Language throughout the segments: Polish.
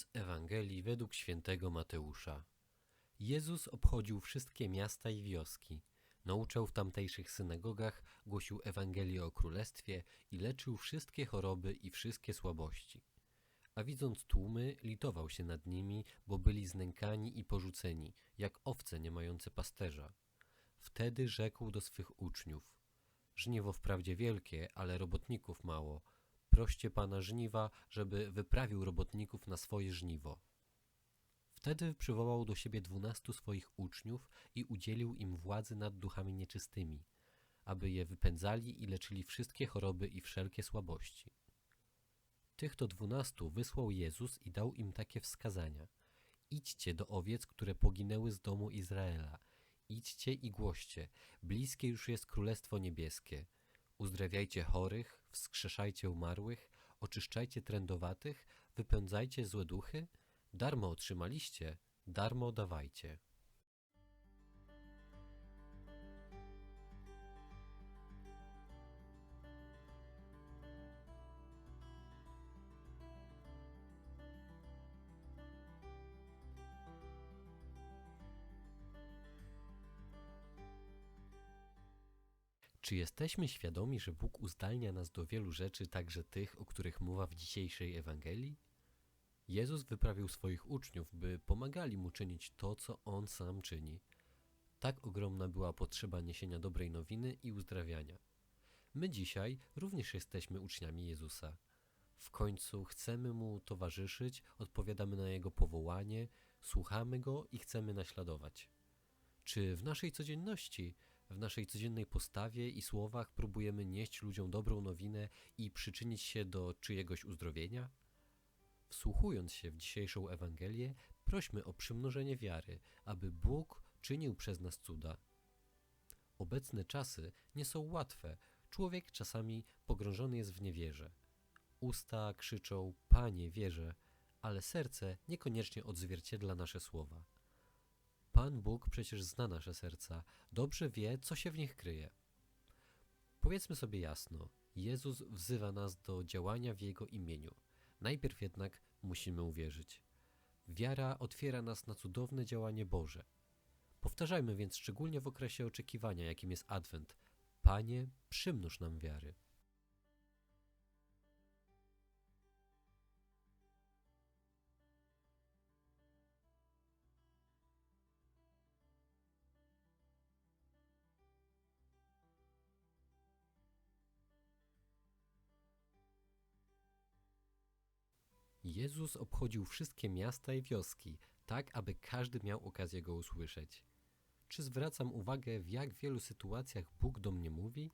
Z Ewangelii według świętego Mateusza. Jezus obchodził wszystkie miasta i wioski. Nauczał w tamtejszych synagogach, głosił Ewangelię o Królestwie i leczył wszystkie choroby i wszystkie słabości. A widząc tłumy, litował się nad nimi, bo byli znękani i porzuceni, jak owce nie mające pasterza. Wtedy rzekł do swych uczniów: Żniwo wprawdzie wielkie, ale robotników mało. Proście pana żniwa, żeby wyprawił robotników na swoje żniwo. Wtedy przywołał do siebie dwunastu swoich uczniów i udzielił im władzy nad duchami nieczystymi, aby je wypędzali i leczyli wszystkie choroby i wszelkie słabości. Tych to dwunastu wysłał Jezus i dał im takie wskazania. Idźcie do owiec, które poginęły z domu Izraela. Idźcie i głoście, bliskie już jest Królestwo Niebieskie. Uzdrawiajcie chorych, wskrzeszajcie umarłych, oczyszczajcie trędowatych, wypędzajcie złe duchy. Darmo otrzymaliście, darmo dawajcie. Czy jesteśmy świadomi, że Bóg uzdalnia nas do wielu rzeczy, także tych, o których mowa w dzisiejszej Ewangelii? Jezus wyprawił swoich uczniów, by pomagali mu czynić to, co on sam czyni. Tak ogromna była potrzeba niesienia dobrej nowiny i uzdrawiania. My dzisiaj również jesteśmy uczniami Jezusa. W końcu chcemy mu towarzyszyć, odpowiadamy na jego powołanie, słuchamy go i chcemy naśladować. Czy w naszej codzienności, w naszej codziennej postawie i słowach próbujemy nieść ludziom dobrą nowinę i przyczynić się do czyjegoś uzdrowienia? Wsłuchując się w dzisiejszą Ewangelię, prośmy o przymnożenie wiary, aby Bóg czynił przez nas cuda. Obecne czasy nie są łatwe. Człowiek czasami pogrążony jest w niewierze. Usta krzyczą: Panie, wierzę, ale serce niekoniecznie odzwierciedla nasze słowa. Pan Bóg przecież zna nasze serca, dobrze wie, co się w nich kryje. Powiedzmy sobie jasno: Jezus wzywa nas do działania w Jego imieniu. Najpierw jednak musimy uwierzyć. Wiara otwiera nas na cudowne działanie Boże. Powtarzajmy więc szczególnie w okresie oczekiwania, jakim jest Adwent: Panie, przymnóż nam wiary. Jezus obchodził wszystkie miasta i wioski, tak aby każdy miał okazję go usłyszeć. Czy zwracam uwagę, w jak wielu sytuacjach Bóg do mnie mówi?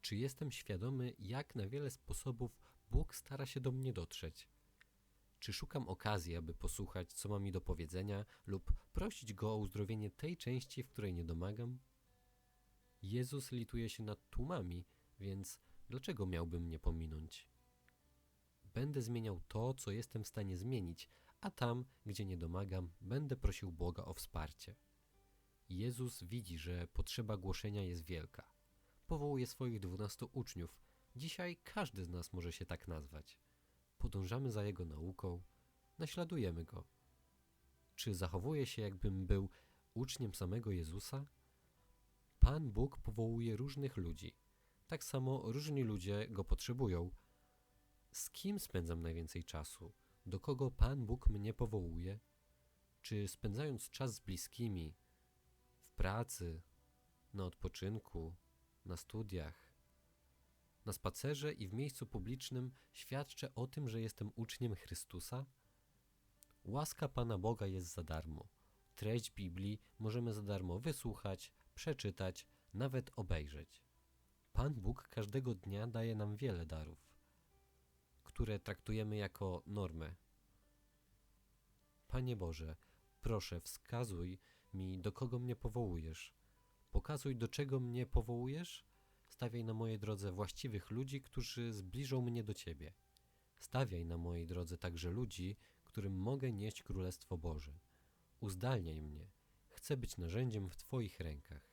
Czy jestem świadomy, jak na wiele sposobów Bóg stara się do mnie dotrzeć? Czy szukam okazji, aby posłuchać, co ma mi do powiedzenia, lub prosić go o uzdrowienie tej części, w której nie domagam? Jezus lituje się nad tłumami, więc dlaczego miałbym mnie pominąć? Będę zmieniał to, co jestem w stanie zmienić, a tam, gdzie nie domagam, będę prosił Boga o wsparcie. Jezus widzi, że potrzeba głoszenia jest wielka. Powołuje swoich dwunastu uczniów. Dzisiaj każdy z nas może się tak nazwać. Podążamy za Jego nauką, naśladujemy Go. Czy zachowuję się, jakbym był uczniem samego Jezusa? Pan Bóg powołuje różnych ludzi. Tak samo różni ludzie Go potrzebują. Z kim spędzam najwięcej czasu? Do kogo Pan Bóg mnie powołuje? Czy spędzając czas z bliskimi, w pracy, na odpoczynku, na studiach, na spacerze i w miejscu publicznym świadczę o tym, że jestem uczniem Chrystusa? Łaska Pana Boga jest za darmo. Treść Biblii możemy za darmo wysłuchać, przeczytać, nawet obejrzeć. Pan Bóg każdego dnia daje nam wiele darów które traktujemy jako normę. Panie Boże, proszę, wskazuj mi, do kogo mnie powołujesz. Pokazuj, do czego mnie powołujesz. Stawiaj na mojej drodze właściwych ludzi, którzy zbliżą mnie do Ciebie. Stawiaj na mojej drodze także ludzi, którym mogę nieść Królestwo Boże. Uzdalniaj mnie. Chcę być narzędziem w Twoich rękach.